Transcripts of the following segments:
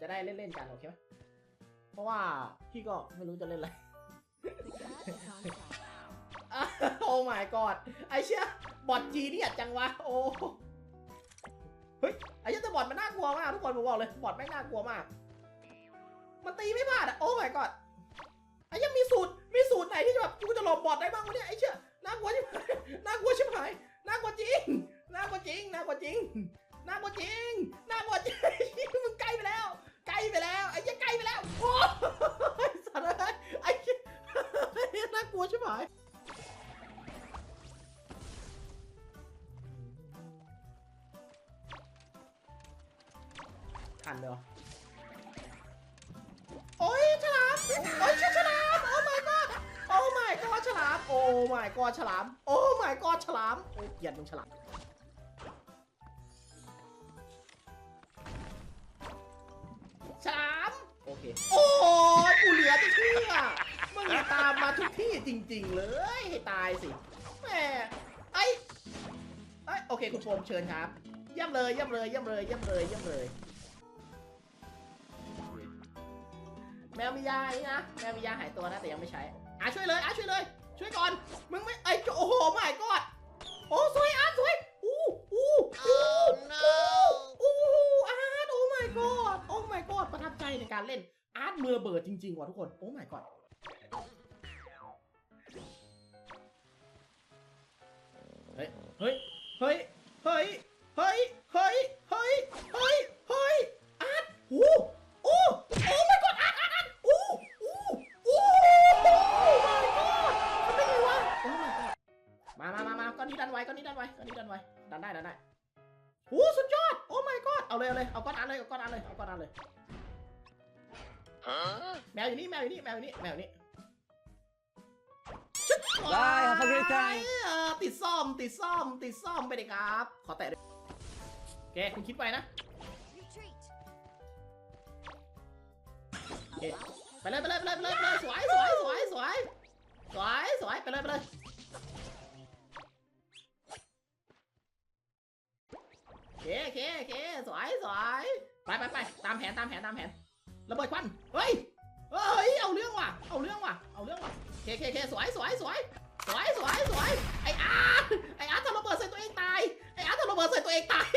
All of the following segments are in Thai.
จะได้เล่นๆกันโอเคไหมเพราะว่าพี่ก็ไม่รู้จะเล่นอะไร โอ้ my god ไอเชี่ยบอทจีนี่อัดจังวะ โอ้ เฮ้ย ไอเชี่ยแต่บอทมันน่ากลัวมากทุกคนผมบอกเลยบอทแม่น่ากลัวมาก มันตีไม่พลาดอะโอ้ my god ไอ้เชี่ยมีสูตร มีสูตรไหนที่จะแบบกูจะหลบบอทได้บ้างวะเนี่ยไอเชี่ยน่ากลัวชิบหายน่ากลัวชิบหายน่ากลัวจริงน่ากลัวจริงน่ากลัวจริงน่ากลัวจริงน่ากลัวจริง ล้วใกล้ไปแล้วไอ้เชี่ยใกล้ไปแล้วโอ้ยสัตว์เอ้ยไอ้เชี่ยน่ากลัวชิบหายทันเลยวะโอ้ยฉลามโอ้ยฉลามโอ้ my god โอ้ my god ฉลามโอ้ my god ฉลามโอ้ my god ฉลามโอ้ยเกลียดมึงฉลาม โอเคโอ้ยกูเหลือจะเชื่อมึงตามมาทุกที่จริง ๆ เลยให้ตายสิแหมไอ้ไอ้ยโอเคคุณโฟมเชิญครับเยี่ยมเลยเยี่ยมเลยเยี่ยมเลยเยี่ยมเลยเยี่ยมเลย แมวมียาไอ้นะแมวมียาหายตัวนะแต่ยังไม่ใช้อะช่วยเลยอะช่วยเลย ช่วยก่อนมึงไม่ไอ้โอ้โหไม่กอดโอ้สวยอาร์ตสวยอู้อู้อู้อู้อู้อาร์ตโอ้ my god โอ้ my god ประทับใจในการเล่น อาร์ตเมือเบิดจริงๆว่ะทุกคน โอ้ my god เฮ้ย เฮ้ย เฮ้ย เฮ้ย เฮ้ย เฮ้ย เฮ้ย เฮ้ย เฮ้ย อาร์ตโอ้โอ้โอ้ my god อาร์ตอาร์ตอาร์ตโอ้โอ้โอ้ my god ทำได้ไงวะโอ้ my god มามามามาก้อนนี้ดันไว้ก้อนนี้ดันไว้ก้อนนี้ดันไว้ดันได้ดันได้โอ้สุดยอด โอ้ my god เอาเลยเอาเลย เอาก้อนอันเลย เอาก้อนอันเลย เอาก้อนอันเลย แมวอยู่นี่แมวอยู่นี่แมวอยู่นี่แมวอยู่นี่ชึบ Bye, have a great time เออติดซ่อมติดซ่อมติดซ่อมไปเลยครับ ขอแตะด้วยโอเคคุณคิดไปนะ Retreat. โอเคไปเลยไปเลยไปเลยไปเลยไปเลยสวยสวยสวยสวยสวยสวยไปเลยไปเลยโอเคโอเคโอเคสวยสวยไปไปไปตามแผนตามแผนตามแผน ระเบิดควันเฮ้ยเฮ้ยเอาเรื่องว่ะเอาเรื่องว่ะเอาเรื่องว่ะเคเคเคสวยสวยสวยสวยสวยสวยไออาร์ตไออาร์ตทำระเบิดใส่ตัวเองตายไออาร์ตทำระเบิดใส่ตัวเองตาย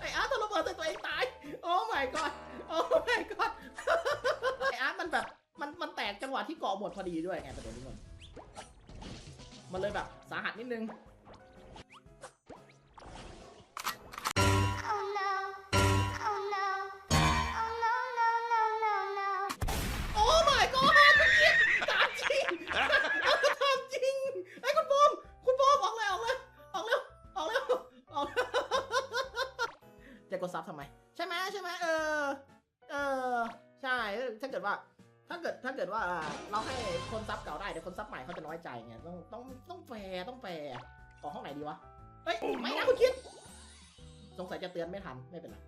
ไออาร์ตทำระเบิดใส่ตัวเองตายโอ้ my god โอ้ my god ไออาร์ตมันแบบมันมันแตกจังหวะที่เกาะหมดพอดีด้วยไงประเด็นนี้มันมันเลยแบบสาหัสนิดนึง จะกดซับทำไม ใช่ไหมใช่ไหมเออ เออ ใช่เออถ้าเกิดว่า ถ้าเกิด ถ้าเกิดว่า เราให้คนซับเก่าได้เดี๋ยวคนซับใหม่เขาจะน้อยใจไง ต้อง ต้อง ต้องแฟร์ต้องแฟร์ออกห้องไหนดีวะ เฮ้ย ไม่นะคุณคิด สงสัยจะเตือนไม่ทัน ไม่เป็นไร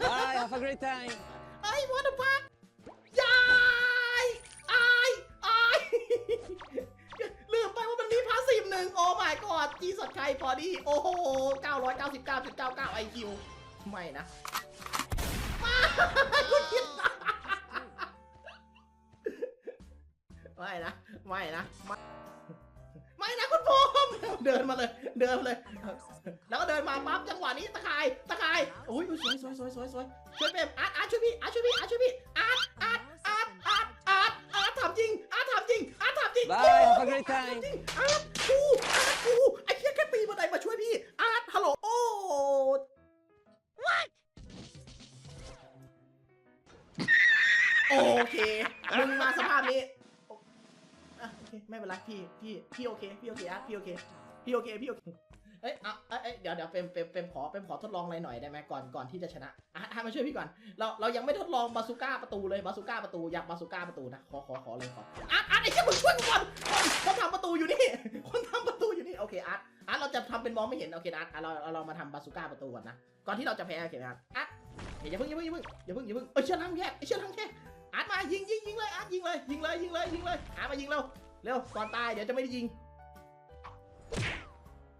Bye, have a great time. ไอ้วอเตอร์พาร์ยายอายอายลืมไปว่ามันมีพาสซีฟหนึ่งโอ้ my god จีสดใครพอดี โอ้โห 999.99 IQ ไม่นะมาคุณคิดไม่นะ ไม่นะ ไม่ไม่นะคุณโฟมเดินมาเลย เดินมาเลย แล้วก็เดินมาปั๊บจังหวะนี้ตะข่ายตะข่ายโอ้ยสวยสวยสวยสวยสวยช่วยเปมอาร์ตอาร์ตช่วยพี่อาร์ตช่วยพี่อาร์ตช่วยพี่อาร์ตอาร์ตอาร์ตอาร์ตอาร์ตอาร์ตถามจริงอาร์ตถามจริงอาร์ตถามจริง Bye, โอ้ have a great ถาม time. จริงอาร์ตกูอาร์ตกู โอเคมึงมาสภาพนี้อะโอเคไม่เป็นไรพี่พี่พี่โอเคพี่โอเคอาร์ตพี่โอเคพี่โอเคพี่โอเคเอ้ยเอาเอ้ยเอ้ยเดี๋ยวเดี๋ยวเฟรมเฟรมเฟรมขอเฟรมขอทดลองอะไรหน่อยได้ไหมก่อนก่อนที่จะชนะอะอะมาช่วยพี่ก่อนเราเรายังไม่ทดลองบาซูก้าประตูเลยบาซูก้าประตูอยากบาซูก้าประตูนะขอขอขอเลยขออาร์ตอาร์ตไอ้เจ้ามึงช่วยกูก่อนคนคนทำประตูอยู่นี่คนทำประตูอยู่นี่โอเคอาร์ตอาร์ตเราจะทำเป็นมองไม่เห็นโอเคนะอาร์ตอะเราเราเรามาทำบาซูก้าประตูก่อนนะก่อนที่เราจะแพ้โอเคไหมอาร์ตอาร์ตเดี๋ยวอย่าเพิ่งอย่าเพิ่งอย่าเพิ่งอย่าเพิ่งอย่าเพิ่งเอ้ยเชือกลังแยกไอ้เชือกลังแยก อาร์ตมายิงยิงยิงเลยอาร์ตยิงเลยยิงเลยยิงเลยยิงเลยอาร์ตมายิงเร็วเร็วก่อนตายเดี๋ยวจะไม่ได้ยิง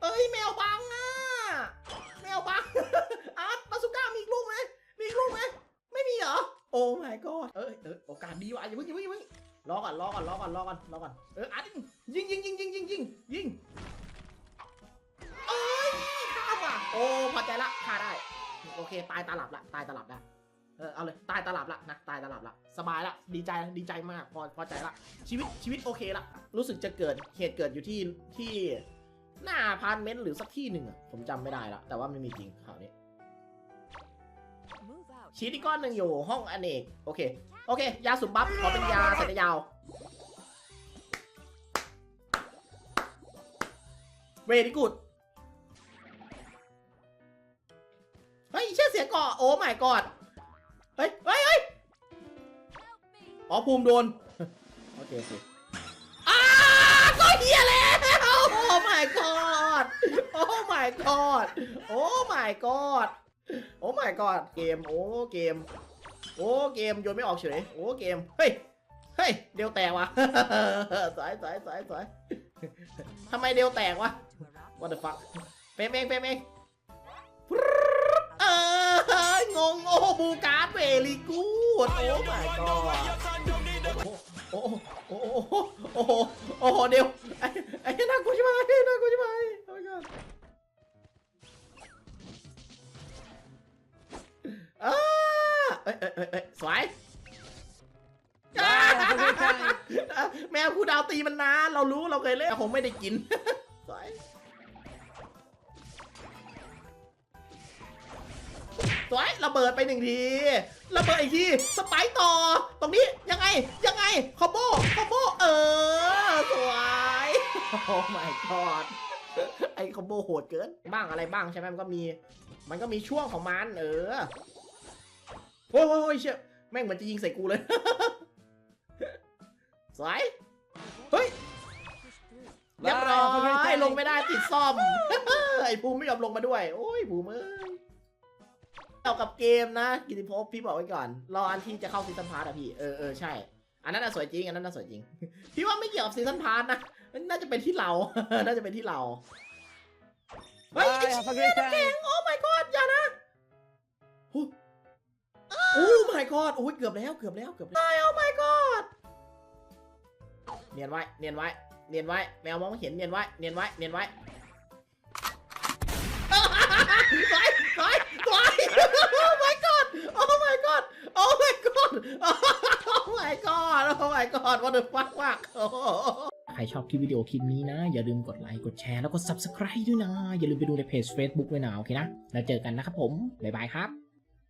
เอ้ยแมวบังอะแมวบังอาร์ตบาสุก้ามีอีกลูกไหมมีอีกลูกไหมโอ้ my god เอ้ยเออโอกาสดีว่ะอย่าเพิ่งอย่าเพิ่งอย่าเพิ่งรอก่อนรอก่อนรอก่อนรอก่อนรอก่อนเอออัดยิงยิงยิงยิงยิงยิงยิงเอ้ยข้ามว่ะโอ้พอใจละฆ่าได้โอเคตายตาหลับละตายตาหลับละ เออเอาเลยตายตาหลับละนะตายตาหลับละสบายละดีใจดีใจมากพอพอใจละชีวิตชีวิตโอเคละรู้สึกจะเกิดเหตุเกิดอยู่ที่ที่หน้าอพาร์ตเมนต์หรือสักที่หนึ่งอะผมจำไม่ได้ละแต่ว่าไม่มีจริงข่าวนี้ Move out. ชีทอีกก้อนหนึ่งอยู่ห้องอเนกโอเคโอเค ยาสูบบัฟขอเป็นยาสัญญายาวเวดีกูดเฮ้ยเชื่อเสียงเกาะโอ้ my god เฮ้ยเฮ้ยเฮ้ยอ๋อภูมิโดน โอเคโอเคอ้าก็เฮียแล้วโอ้ my god โอ้ my god โอ้ my god โอ้ my god เกม โอ้ เกม โอ้ เกม โยนไม่ออกเฉย โอ้ เกม เฮ้ย เฮ้ย เดวแตกวะสายสายสายสายทำไมเดวแตกวะ To a wrap. what the fuck เฟรมเองเฟรมเองเออ งง โอ้บูการ์ดเวลีกูดโอ้ my god โอ้โหโอ้โหโอ้โหโอ้โหเดี๋ยวไอ้ไอ้น่ากลัวใช่ไหมน่ากลัวใช่ไหมโอ้ my god อ้าเอ้ยเอ้ยเอ้ยเอ้ยสวย Bye, have a great time. แมวคูดาวตีมันนานเรารู้เราเคยเล่นแต่คงไม่ได้กินสวย สวยระเบิดไปหนึ่งทีระเบิดอีกทีสไปร์ต่อ ตรงนี้ยังไงยังไงคอมโบคอมโบเออสวยโอ้ my god ไอ้คอมโบโหดเกินบ้างอะไรบ้างใช่ไหมมันก็มี มันก็มีช่วงของมันเออโอ้ยโอ้ยโอ้ยเชี่ยแม่งเหมือนจะยิงใส่กูเลย สวยเฮ้ยเรียบร้อยลงไม่ได้ติดซ่อม ไอ้ภูมิไม่ยอมลงมาด้วย โอ้ยภูมิเอ้ย เกี่ยวกับเกมนะ กิติภพพี่บอกไว้ก่อน รออันที่จะเข้าซีซันพาร์ตอะพี่ เออเออใช่ อันนั้นน่ะสวยจริง อันนั้นน่ะสวยจริง พี่ว่าไม่เกี่ยวกับซีซันพาร์ตนะ น่าจะเป็นที่เรา น่าจะเป็นที่เรา เฮ้ย Bye, ไอ้ have a เชี่ย great น้ำแข็ง time. โอ้ my god อย่านะโอ้โอ้ my god โอ้ยเกือบแล้ว เกือบแล้ว เกือบแล้วโอ้ my god เนียนไว้ เนียนไว้ เนียนไว้ แมวมองไม่เห็น เนียนไว้ เนียนไว้ เนียนไว้สวยสวยสวยโอ้ my god โอ้ my god โอ้ my god โอ้ my god โอ้ my god what the fuck วะใครชอบคลิปวิดีโอคลิปนี้นะ อย่าลืมกดไลค์ กดแชร์ แล้วก็ subscribe ด้วยนะ อย่าลืมไปดูในเพจ Facebook ด้วยนะ โอเคนะ แล้วเจอกันนะครับผม บ๊ายบายครับ